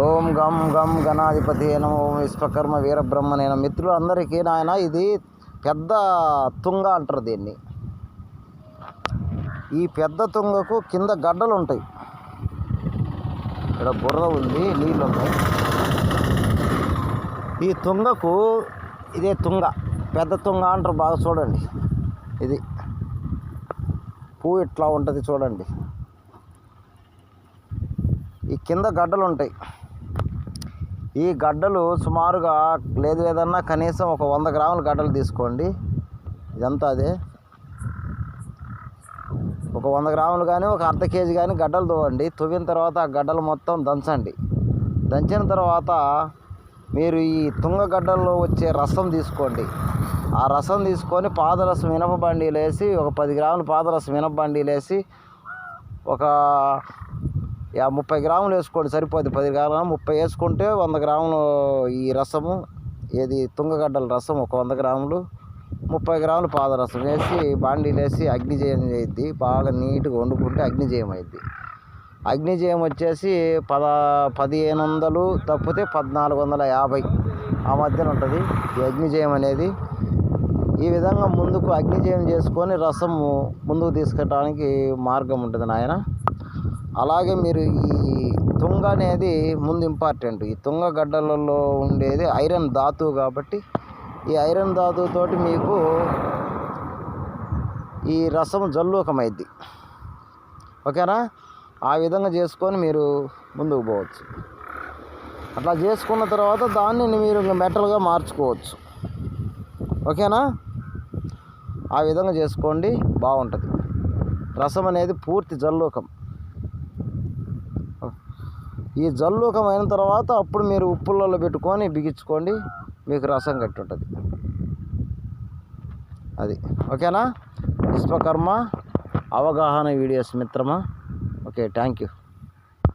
ఓం గం గం గణాధిపతి నమ ఓం విశ్వకర్మ వీరబ్రహ్మణైన మిత్రులు అందరికీ నాయన ఇది పెద్ద తుంగ అంటారు దీన్ని. ఈ పెద్ద తుంగకు కింద గడ్డలు ఉంటాయి. ఇక్కడ బుర్ర ఉంది నీళ్ళు ఉన్నాయి. ఈ తుంగకు ఇదే తుంగ పెద్ద తుంగ అంటారు బాగా చూడండి. ఇది పువ్వు ఇట్లా ఉంటుంది చూడండి. ఈ కింద గడ్డలు ఉంటాయి. ఈ గడ్డలు సుమారుగా లేదు లేదన్నా కనీసం ఒక వంద గ్రాముల గడ్డలు తీసుకోండి. ఇదంతా అదే. ఒక వంద గ్రాములు కానీ ఒక అర్ధ కేజీ కానీ గడ్డలు తవ్వండి తవ్విన తర్వాత ఆ గడ్డలు మొత్తం దంచండి. దంచిన తర్వాత మీరు ఈ తుంగగడ్డల్లో వచ్చే రసం తీసుకోండి. ఆ రసం తీసుకొని పాదరసం మినప బండీలు వేసి ఒక పది గ్రాములు పాదరసం మినప బండీలు వేసి ఒక ముప్పై గ్రాములు వేసుకోండి సరిపోద్ది. పది గ్రాములు ముప్పై వేసుకుంటే వంద గ్రాములు ఈ రసము ఏది తుంగగడ్డల రసం ఒక వంద గ్రాములు ముప్పై గ్రాములు పాదరసం వేసి బాండీలు వేసి అగ్నిజయం చేయద్ది. బాగా నీట్గా వండుకుంటే అగ్నిజయం అయింది అగ్నిజయం వచ్చేసి పద పదిహేను వందలు తప్పితే పద్నాలుగు వందల యాభై ఆ మధ్యన ఉంటుంది ఈ అగ్నిజయం అనేది. ఈ విధంగా ముందుకు అగ్నిజయం చేసుకొని రసము ముందుకు తీసుకెళ్ళడానికి మార్గం ఉంటుంది నాయన. అలాగే మీరు ఈ తుంగ అనేది ముందు ఇంపార్టెంట్ ఈ తుంగ గడ్డలలో ఉండేది ఐరన్ ధాతువు కాబట్టి ఈ ఐరన్ ధాతువుతోటి మీకు ఈ రసం జల్లూకమైద్ది. ఓకేనా? ఆ విధంగా చేసుకొని మీరు ముందుకు పోవచ్చు. అట్లా చేసుకున్న తర్వాత దాన్ని మీరు ఇంకా మెటల్గా మార్చుకోవచ్చు. ఓకేనా? ఆ విధంగా చేసుకోండి బాగుంటుంది. రసం అనేది పూర్తి జల్లూకం. ఈ జల్లుకం అయిన తర్వాత అప్పుడు మీరు ఉప్పులలో పెట్టుకొని బిగించుకోండి మీకు రసం కట్టి ఉంటుంది అది. ఓకేనా? విశ్వకర్మ అవగాహన వీడియోస్ మిత్రమా? Okay thank you.